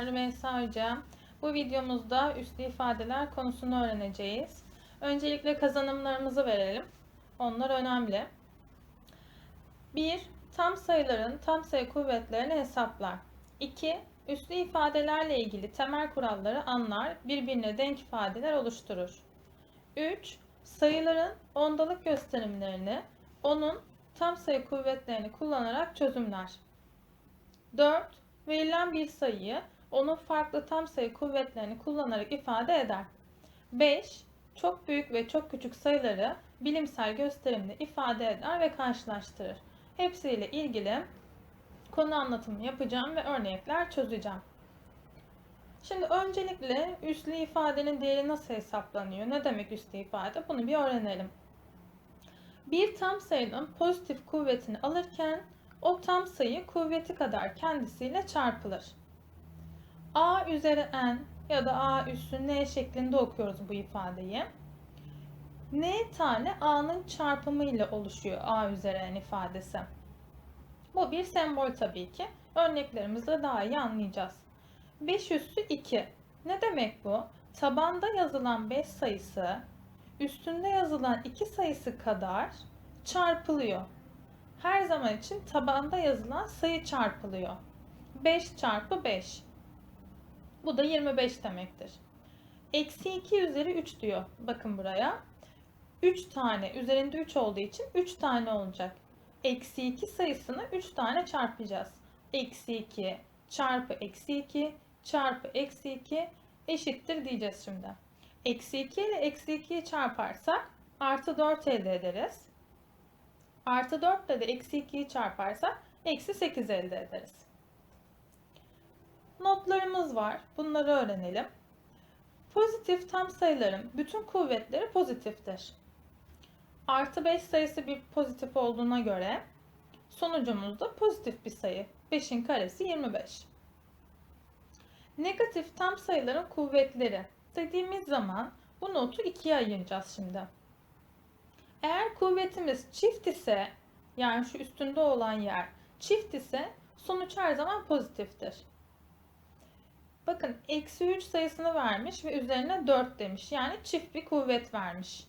ben Rümeysa Hoca. Bu videomuzda üslü ifadeler konusunu öğreneceğiz. Öncelikle kazanımlarımızı verelim. Onlar önemli. 1. Tam sayıların tam sayı kuvvetlerini hesaplar. 2. Üslü ifadelerle ilgili temel kuralları anlar, birbirine denk ifadeler oluşturur. 3. Sayıların ondalık gösterimlerini, onun tam sayı kuvvetlerini kullanarak çözümler. 4. Verilen bir sayıyı onun farklı tam sayı kuvvetlerini kullanarak ifade eder. 5. Çok büyük ve çok küçük sayıları bilimsel gösterimle ifade eder ve karşılaştırır. Hepsiyle ilgili konu anlatımı yapacağım ve örnekler çözeceğim. Şimdi öncelikle üslü ifadenin değeri nasıl hesaplanıyor? Ne demek üslü ifade? Bunu bir öğrenelim. Bir tam sayının pozitif kuvvetini alırken o tam sayı kuvveti kadar kendisiyle çarpılır. A üzeri n ya da A üssü n şeklinde okuyoruz bu ifadeyi. n tane a'nın çarpımı ile oluşuyor a üzeri n ifadesi. Bu bir sembol tabii ki. Örneklerimizde daha iyi anlayacağız. 5 üssü 2. Ne demek bu? Tabanda yazılan 5 sayısı üstünde yazılan 2 sayısı kadar çarpılıyor. Her zaman için tabanda yazılan sayı çarpılıyor. 5 çarpı 5. Bu da 25 demektir. Eksi 2 üzeri 3 diyor. Bakın buraya. 3 tane üzerinde 3 olduğu için 3 tane olacak. Eksi 2 sayısını 3 tane çarpacağız. Eksi 2 çarpı eksi 2 çarpı eksi 2 eşittir diyeceğiz şimdi. Eksi 2 ile eksi 2'yi çarparsak artı 4 elde ederiz. Artı 4 ile de eksi 2'yi çarparsak eksi 8 elde ederiz. Notlarımız var. Bunları öğrenelim. Pozitif tam sayıların bütün kuvvetleri pozitiftir. Artı 5 sayısı bir pozitif olduğuna göre sonucumuz da pozitif bir sayı. 5'in karesi 25. Negatif tam sayıların kuvvetleri dediğimiz zaman bu notu ikiye ayıracağız şimdi. Eğer kuvvetimiz çift ise yani şu üstünde olan yer çift ise sonuç her zaman pozitiftir. Bakın eksi 3 sayısını vermiş ve üzerine 4 demiş. Yani çift bir kuvvet vermiş.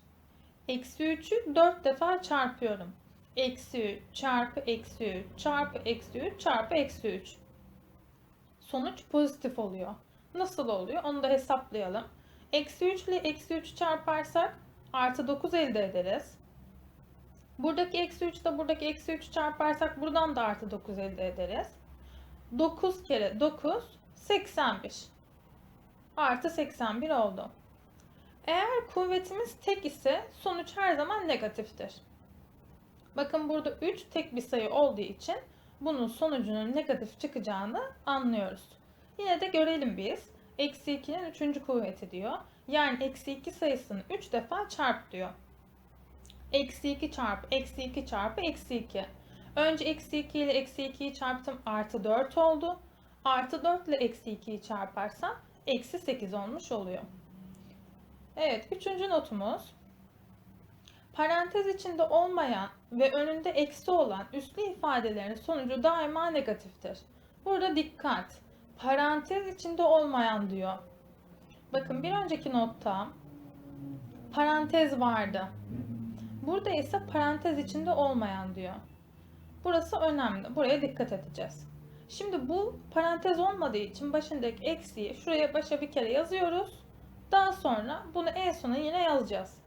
Eksi 3'ü 4 defa çarpıyorum. Eksi 3 çarpı eksi 3 çarpı eksi 3 çarpı eksi 3. Sonuç pozitif oluyor. Nasıl oluyor? Onu da hesaplayalım. Eksi 3 ile eksi 3 çarparsak artı 9 elde ederiz. Buradaki eksi 3 ile buradaki eksi 3 çarparsak buradan da artı 9 elde ederiz. 9 kere 9 81. Artı 81 oldu. Eğer kuvvetimiz tek ise sonuç her zaman negatiftir. Bakın burada 3 tek bir sayı olduğu için bunun sonucunun negatif çıkacağını anlıyoruz. Yine de görelim biz. Eksi 2'nin 3. kuvveti diyor. Yani eksi 2 sayısını 3 defa çarp diyor. Eksi 2 çarpı eksi 2 çarpı eksi 2. Önce eksi 2 ile eksi 2'yi çarptım artı 4 oldu. Artı 4 ile eksi 2'yi çarparsam eksi 8 olmuş oluyor. Evet üçüncü notumuz. Parantez içinde olmayan ve önünde eksi olan üslü ifadelerin sonucu daima negatiftir. Burada dikkat. Parantez içinde olmayan diyor. Bakın bir önceki notta parantez vardı. Burada ise parantez içinde olmayan diyor. Burası önemli. Buraya dikkat edeceğiz. Şimdi bu parantez olmadığı için başındaki eksiği şuraya başa bir kere yazıyoruz. Daha sonra bunu en sona yine yazacağız.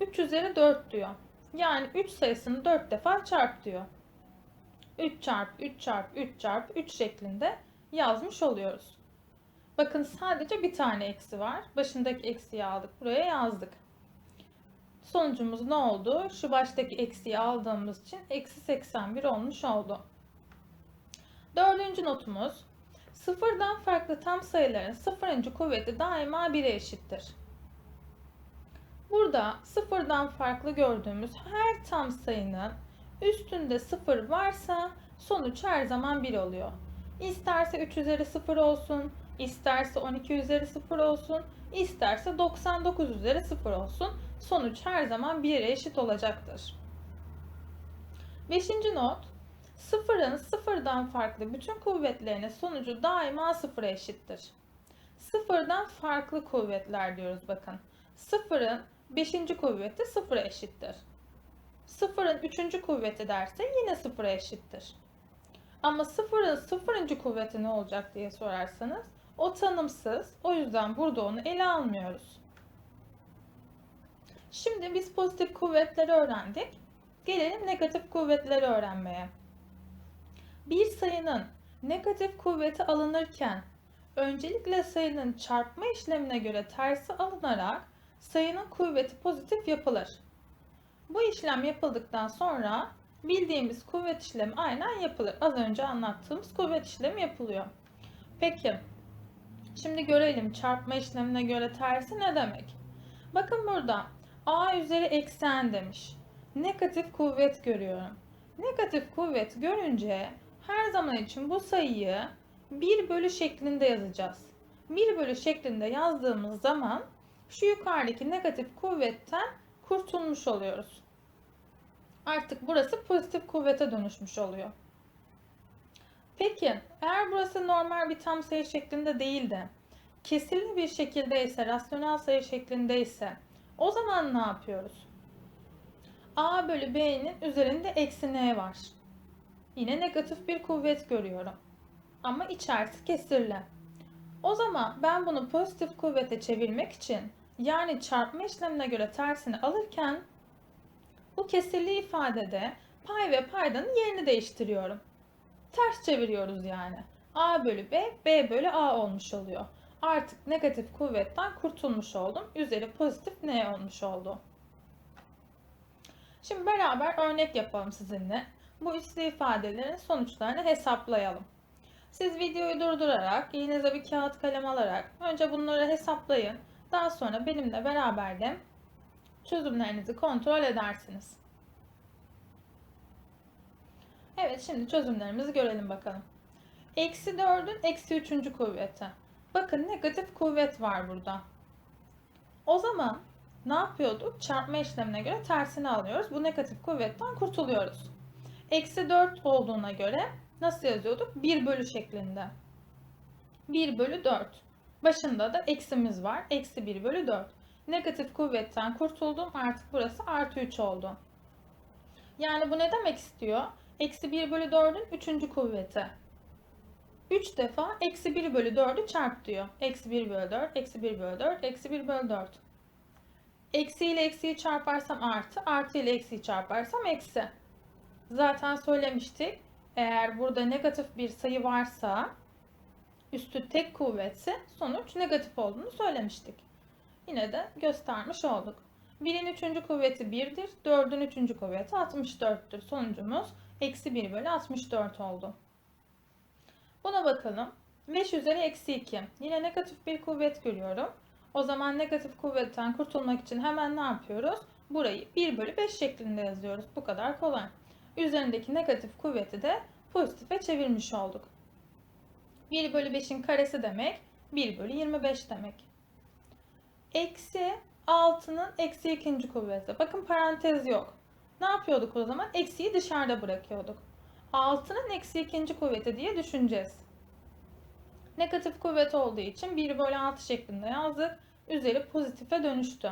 3 üzeri 4 diyor. Yani 3 sayısını 4 defa çarp diyor. 3 çarp 3 çarp 3 çarp 3 şeklinde yazmış oluyoruz. Bakın sadece bir tane eksi var. Başındaki eksiği aldık. Buraya yazdık. Sonucumuz ne oldu? Şu baştaki eksiği aldığımız için eksi 81 olmuş oldu. Dördüncü notumuz. Sıfırdan farklı tam sayıların sıfırıncı kuvveti daima 1'e eşittir. Burada sıfırdan farklı gördüğümüz her tam sayının üstünde sıfır varsa sonuç her zaman 1 oluyor. İsterse 3 üzeri 0 olsun, isterse 12 üzeri 0 olsun, isterse 99 üzeri 0 olsun. Sonuç her zaman 1'e eşit olacaktır. Beşinci not. Sıfırın sıfırdan farklı bütün kuvvetlerinin sonucu daima sıfıra eşittir. Sıfırdan farklı kuvvetler diyoruz bakın. Sıfırın beşinci kuvveti sıfıra eşittir. Sıfırın üçüncü kuvveti derse yine sıfıra eşittir. Ama sıfırın sıfırıncı kuvveti ne olacak diye sorarsanız o tanımsız. O yüzden burada onu ele almıyoruz. Şimdi biz pozitif kuvvetleri öğrendik. Gelelim negatif kuvvetleri öğrenmeye. Bir sayının negatif kuvveti alınırken öncelikle sayının çarpma işlemine göre tersi alınarak sayının kuvveti pozitif yapılır. Bu işlem yapıldıktan sonra bildiğimiz kuvvet işlemi aynen yapılır. Az önce anlattığımız kuvvet işlemi yapılıyor. Peki, şimdi görelim çarpma işlemine göre tersi ne demek? Bakın burada a üzeri eksi n demiş. Negatif kuvvet görüyorum. Negatif kuvvet görünce her zaman için bu sayıyı 1 bölü şeklinde yazacağız. 1 bölü şeklinde yazdığımız zaman şu yukarıdaki negatif kuvvetten kurtulmuş oluyoruz. Artık burası pozitif kuvvete dönüşmüş oluyor. Peki eğer burası normal bir tam sayı şeklinde değil de kesirli bir şekilde ise, rasyonel sayı şeklinde ise o zaman ne yapıyoruz? A bölü B'nin üzerinde eksi N var. Yine negatif bir kuvvet görüyorum. Ama içerisi kesirli. O zaman ben bunu pozitif kuvvete çevirmek için yani çarpma işlemine göre tersini alırken bu kesirli ifadede pay ve paydanın yerini değiştiriyorum. Ters çeviriyoruz yani. A bölü B, B bölü A olmuş oluyor. Artık negatif kuvvetten kurtulmuş oldum. Üzeri pozitif N olmuş oldu. Şimdi beraber örnek yapalım sizinle. Bu üslü ifadelerin sonuçlarını hesaplayalım. Siz videoyu durdurarak, elinize bir kağıt kalem alarak önce bunları hesaplayın. Daha sonra benimle beraber de çözümlerinizi kontrol edersiniz. Evet şimdi çözümlerimizi görelim bakalım. Eksi 4'ün eksi 3. kuvveti. Bakın negatif kuvvet var burada. O zaman ne yapıyorduk? Çarpma işlemine göre tersini alıyoruz. Bu negatif kuvvetten kurtuluyoruz. Eksi 4 olduğuna göre nasıl yazıyorduk? 1 bölü şeklinde. 1 bölü 4. Başında da eksimiz var. Eksi 1 bölü 4. Negatif kuvvetten kurtuldum. Artık burası artı 3 oldu. Yani bu ne demek istiyor? Eksi 1 bölü 4'ün 3. kuvveti. 3 defa eksi 1 bölü 4'ü çarp diyor. Eksi 1 bölü 4, eksi 1 bölü 4, eksi 1 bölü 4. Eksi ile eksiyi çarparsam artı, artı ile eksiyi çarparsam eksi. Zaten söylemiştik. Eğer burada negatif bir sayı varsa üstü tek kuvvetse sonuç negatif olduğunu söylemiştik. Yine de göstermiş olduk. 1'in 3. kuvveti 1'dir. 4'ün 3. kuvveti 64'tür. Sonucumuz eksi 1 bölü 64 oldu. Buna bakalım. 5 üzeri eksi 2. Yine negatif bir kuvvet görüyorum. O zaman negatif kuvvetten kurtulmak için hemen ne yapıyoruz? Burayı 1 bölü 5 şeklinde yazıyoruz. Bu kadar kolay. Üzerindeki negatif kuvveti de pozitife çevirmiş olduk. 1 bölü 5'in karesi demek 1 bölü 25 demek. Eksi 6'nın eksi ikinci kuvveti. Bakın parantez yok. Ne yapıyorduk o zaman? Eksiyi dışarıda bırakıyorduk. 6'nın eksi ikinci kuvveti diye düşüneceğiz. Negatif kuvvet olduğu için 1 bölü 6 şeklinde yazdık. Üzeri pozitife dönüştü.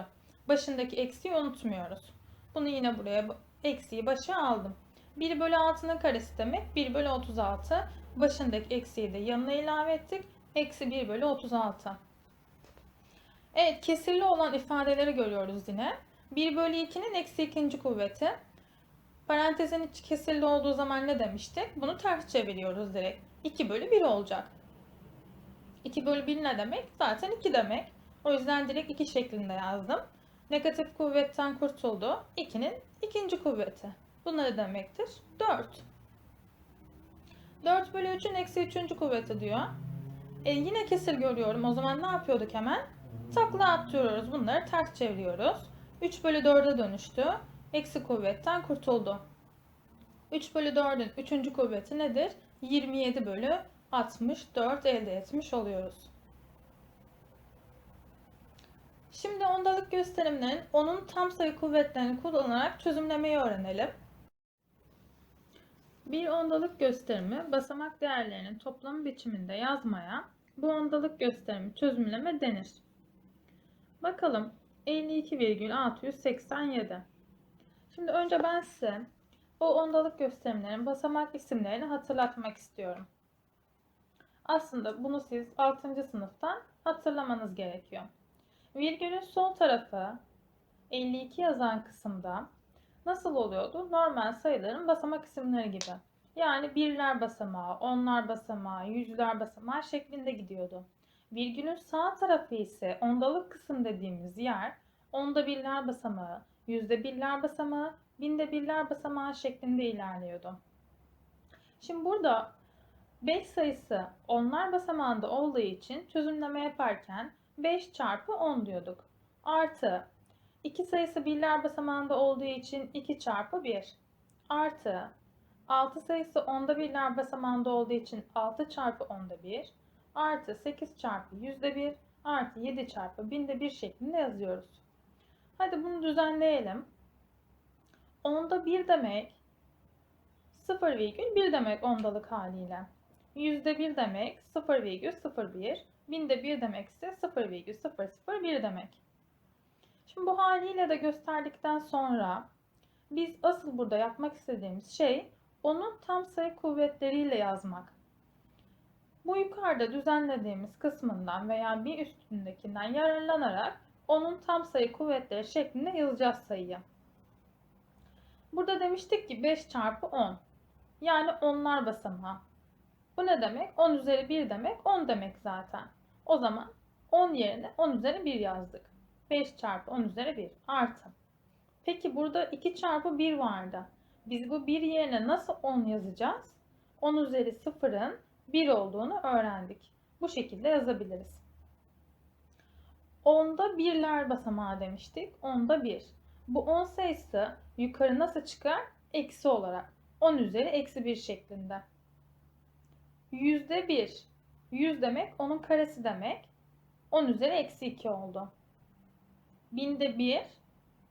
Başındaki eksiyi unutmuyoruz. Bunu yine buraya eksiyi başa aldım. 1 bölü 6'nın karesi demek 1 bölü 36. Başındaki eksiyi de yanına ilave ettik. Eksi 1 bölü 36. Evet kesirli olan ifadeleri görüyoruz yine. 1 bölü 2'nin eksi ikinci kuvveti. Parantezin içi kesirli olduğu zaman ne demiştik? Bunu ters çeviriyoruz direkt. 2 bölü 1 olacak. 2 bölü 1 ne demek? Zaten 2 demek. O yüzden direkt 2 şeklinde yazdım. Negatif kuvvetten kurtuldu. 2'nin ikinci kuvveti. Bu ne demektir? 4. 4 bölü 3'ün eksi 3. kuvveti diyor. E yine kesir görüyorum. O zaman ne yapıyorduk hemen? Takla attırıyoruz. Bunları ters çeviriyoruz. 3 bölü 4'e dönüştü. Eksi kuvvetten kurtuldu. 3 bölü 4'ün 3. kuvveti nedir? 27 bölü 64 elde etmiş oluyoruz. Şimdi ondalık gösterimlerin onun tam sayı kuvvetlerini kullanarak çözümlemeyi öğrenelim. Bir ondalık gösterimi basamak değerlerinin toplamı biçiminde yazmaya bu ondalık gösterimi çözümleme denir. Bakalım 52,687. Şimdi önce ben size o ondalık gösterimlerin basamak isimlerini hatırlatmak istiyorum. Aslında bunu siz 6. sınıftan hatırlamanız gerekiyor. Virgülün sol tarafı 52 yazan kısımda nasıl oluyordu? Normal sayıların basamak isimleri gibi. Yani birler basamağı, onlar basamağı, yüzler basamağı şeklinde gidiyordu. Virgülün sağ tarafı ise ondalık kısım dediğimiz yer onda birler basamağı, yüzde birler basamağı, binde birler basamağı şeklinde ilerliyordu. Şimdi burada 5 sayısı onlar basamağında olduğu için çözümleme yaparken 5 çarpı 10 diyorduk. Artı 2 sayısı birler basamağında olduğu için 2 çarpı 1. Artı 6 sayısı onda birler basamağında olduğu için 6 çarpı onda 1. Artı 8 çarpı yüzde 1 artı 7 çarpı binde 1 şeklinde yazıyoruz. Hadi bunu düzenleyelim. Onda 1 demek 0,1 demek ondalık haliyle. Yüzde 1 demek 0,01. Binde 1 demek ise 0,001 demek. Şimdi bu haliyle de gösterdikten sonra biz asıl burada yapmak istediğimiz şey onun tam sayı kuvvetleriyle yazmak. Bu yukarıda düzenlediğimiz kısmından veya bir üstündekinden yararlanarak onun tam sayı kuvvetleri şeklinde yazacağız sayıyı. Burada demiştik ki 5 çarpı 10. Yani onlar basamağı. Bu ne demek? 10 üzeri 1 demek 10 demek zaten. O zaman 10 yerine 10 üzeri 1 yazdık. 5 çarpı 10 üzeri 1 artı. Peki burada 2 çarpı 1 vardı. Biz bu 1 yerine nasıl 10 yazacağız? 10 üzeri 0'ın 1 olduğunu öğrendik. Bu şekilde yazabiliriz. 10'da birler basamağı demiştik. 10'da 1. Bu 10 sayısı yukarı nasıl çıkar? Eksi olarak. 10 üzeri eksi 1 şeklinde. Yüzde 1. 100 demek onun karesi demek. 10 üzeri eksi 2 oldu. Binde 1.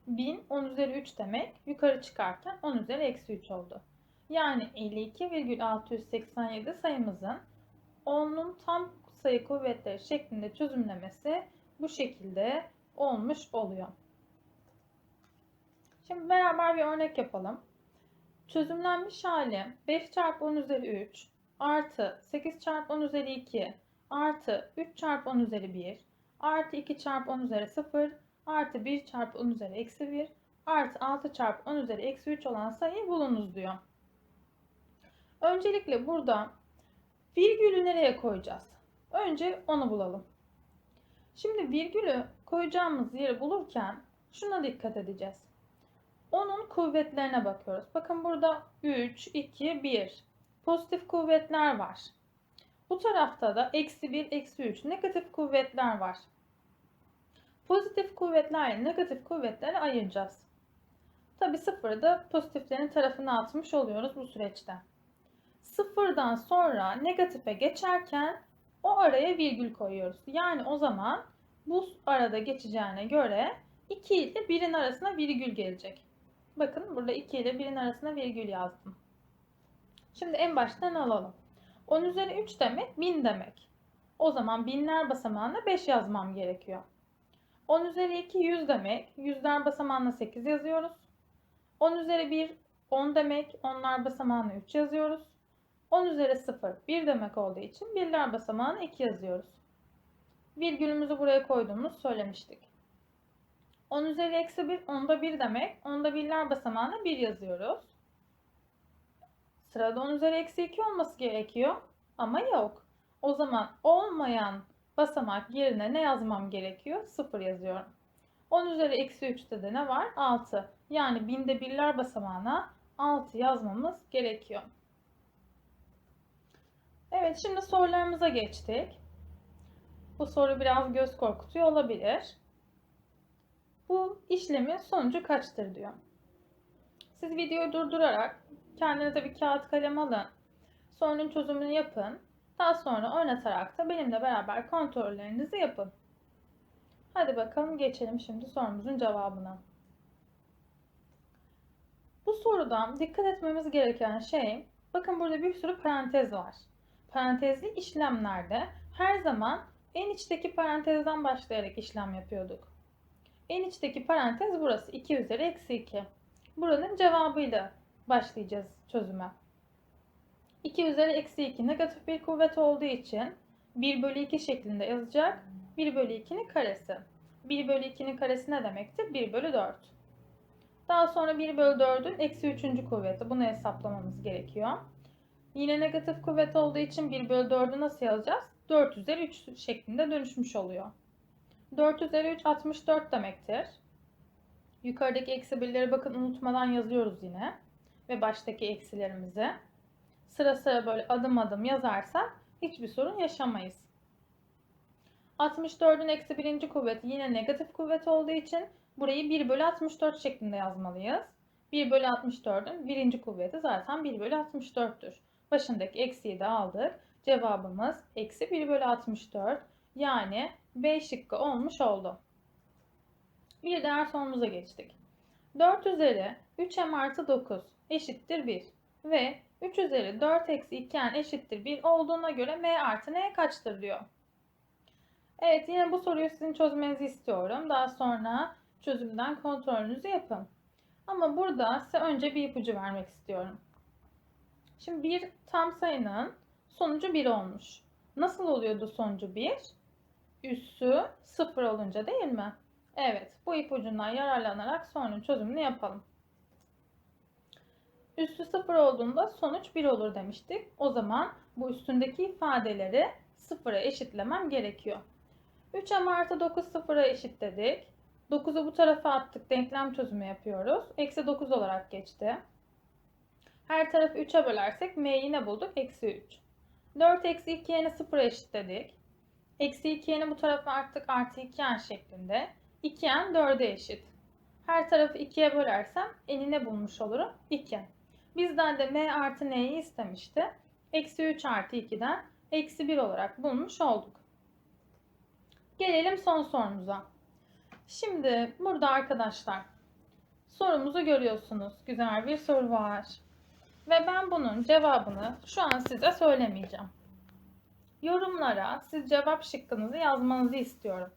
1000 10 üzeri 3 demek. Yukarı çıkarken 10 üzeri eksi 3 oldu. Yani 52,687 sayımızın 10'un tam sayı kuvvetleri şeklinde çözümlemesi bu şekilde olmuş oluyor. Şimdi beraber bir örnek yapalım. Çözümlenmiş hali 5 çarpı 10 üzeri 3 artı 8 çarpı 10 üzeri 2 artı 3 çarpı 10 üzeri 1 artı 2 çarpı 10 üzeri 0 artı 1 çarpı 10 üzeri eksi 1 artı 6 çarpı 10 üzeri eksi 3 olan sayıyı bulunuz diyor. Öncelikle burada virgülü nereye koyacağız? Önce onu bulalım. Şimdi virgülü koyacağımız yeri bulurken şuna dikkat edeceğiz. Onun kuvvetlerine bakıyoruz. Bakın burada 3, 2, 1 pozitif kuvvetler var. Bu tarafta da eksi 1, eksi 3 negatif kuvvetler var. Pozitif kuvvetlerle negatif kuvvetleri ayıracağız. Tabi sıfırı da pozitiflerin tarafına atmış oluyoruz bu süreçte. Sıfırdan sonra negatife geçerken o araya virgül koyuyoruz. Yani o zaman bu arada geçeceğine göre 2 ile 1'in arasına virgül gelecek. Bakın burada 2 ile 1'in arasına virgül yazdım. Şimdi en baştan alalım. 10 üzeri 3 demek 1000 demek. O zaman binler basamağına 5 yazmam gerekiyor. 10 üzeri 2 100 demek. Yüzler basamağına 8 yazıyoruz. 10 üzeri 1 10 demek. Onlar basamağına 3 yazıyoruz. 10 üzeri 0 1 demek olduğu için birler basamağına 2 yazıyoruz. Virgülümüzü buraya koyduğumuzu söylemiştik. 10 üzeri eksi 1 onda 1 demek. Onda birler basamağına 1 yazıyoruz. Sırada 10 üzeri eksi 2 olması gerekiyor. Ama yok. O zaman olmayan basamak yerine ne yazmam gerekiyor? 0 yazıyorum. 10 üzeri eksi 3'te de ne var? 6. Yani binde birler basamağına 6 yazmamız gerekiyor. Evet şimdi sorularımıza geçtik. Bu soru biraz göz korkutuyor olabilir. Bu işlemin sonucu kaçtır diyor. Siz videoyu durdurarak kendinize bir kağıt kalem alın. Sorunun çözümünü yapın. Daha sonra oynatarak da benimle beraber kontrollerinizi yapın. Hadi bakalım geçelim şimdi sorumuzun cevabına. Bu sorudan dikkat etmemiz gereken şey Bakın burada bir sürü parantez var. Parantezli işlemlerde her zaman en içteki parantezden başlayarak işlem yapıyorduk. En içteki parantez burası. 2 üzeri eksi 2. Buranın cevabıyla başlayacağız çözüme. 2 üzeri eksi 2 negatif bir kuvvet olduğu için 1 bölü 2 şeklinde yazacak. 1 bölü 2'nin karesi. 1 bölü 2'nin karesi ne demektir? 1 bölü 4. Daha sonra 1 bölü 4'ün eksi 3. kuvveti. Bunu hesaplamamız gerekiyor. Yine negatif kuvvet olduğu için 1 bölü 4'ü nasıl yazacağız? 4 üzeri 3 şeklinde dönüşmüş oluyor. 4 üzeri 3 64 demektir. Yukarıdaki eksi birleri bakın unutmadan yazıyoruz yine. Ve baştaki eksilerimizi. Sıra sıra böyle adım adım yazarsak hiçbir sorun yaşamayız. 64'ün eksi birinci kuvveti yine negatif kuvvet olduğu için burayı 1 bölü 64 şeklinde yazmalıyız. 1 bölü 64'ün birinci kuvveti zaten 1 bölü 64'tür. Başındaki eksiği de aldık. Cevabımız eksi 1 bölü 64 yani B şıkkı olmuş oldu. Bir diğer sorumuza geçtik. 4 üzeri 3m artı 9 eşittir 1 ve 3 üzeri 4 eksi 2n eşittir 1 olduğuna göre m artı n kaçtır diyor. Evet yine bu soruyu sizin çözmenizi istiyorum. Daha sonra çözümden kontrolünüzü yapın. Ama burada size önce bir ipucu vermek istiyorum. Şimdi bir tam sayının sonucu 1 olmuş. Nasıl oluyordu sonucu 1? Üssü 0 olunca değil mi? Evet, bu ipucundan yararlanarak sorunun çözümünü yapalım. Üssü 0 olduğunda sonuç 1 olur demiştik. O zaman bu üstündeki ifadeleri 0'a eşitlemem gerekiyor. 3m artı 9 0'a eşitledik. 9'u bu tarafa attık. Denklem çözümü yapıyoruz. Eksi 9 olarak geçti. Her tarafı 3'e bölersek m'yi ne bulduk? Eksi 3. 4 eksi 2y'ni 0'a eşitledik. Eksi 2y'ni bu tarafa attık artı 2n şeklinde. 2n 4'e eşit. Her tarafı 2'ye bölersem eni ne bulmuş olurum? 2. Bizden de m artı n'yi istemişti. Eksi 3 artı 2'den eksi 1 olarak bulmuş olduk. Gelelim son sorumuza. Şimdi burada arkadaşlar sorumuzu görüyorsunuz. Güzel bir soru var. Ve ben bunun cevabını şu an size söylemeyeceğim. Yorumlara siz cevap şıkkınızı yazmanızı istiyorum.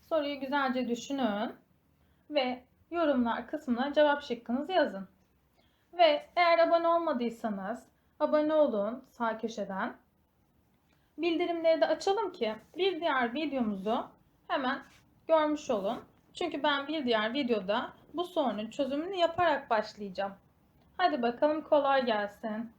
Soruyu güzelce düşünün ve yorumlar kısmına cevap şıkkınızı yazın. Ve eğer abone olmadıysanız abone olun sağ köşeden. Bildirimleri de açalım ki bir diğer videomuzu hemen görmüş olun. Çünkü ben bir diğer videoda bu sorunun çözümünü yaparak başlayacağım. Hadi bakalım kolay gelsin.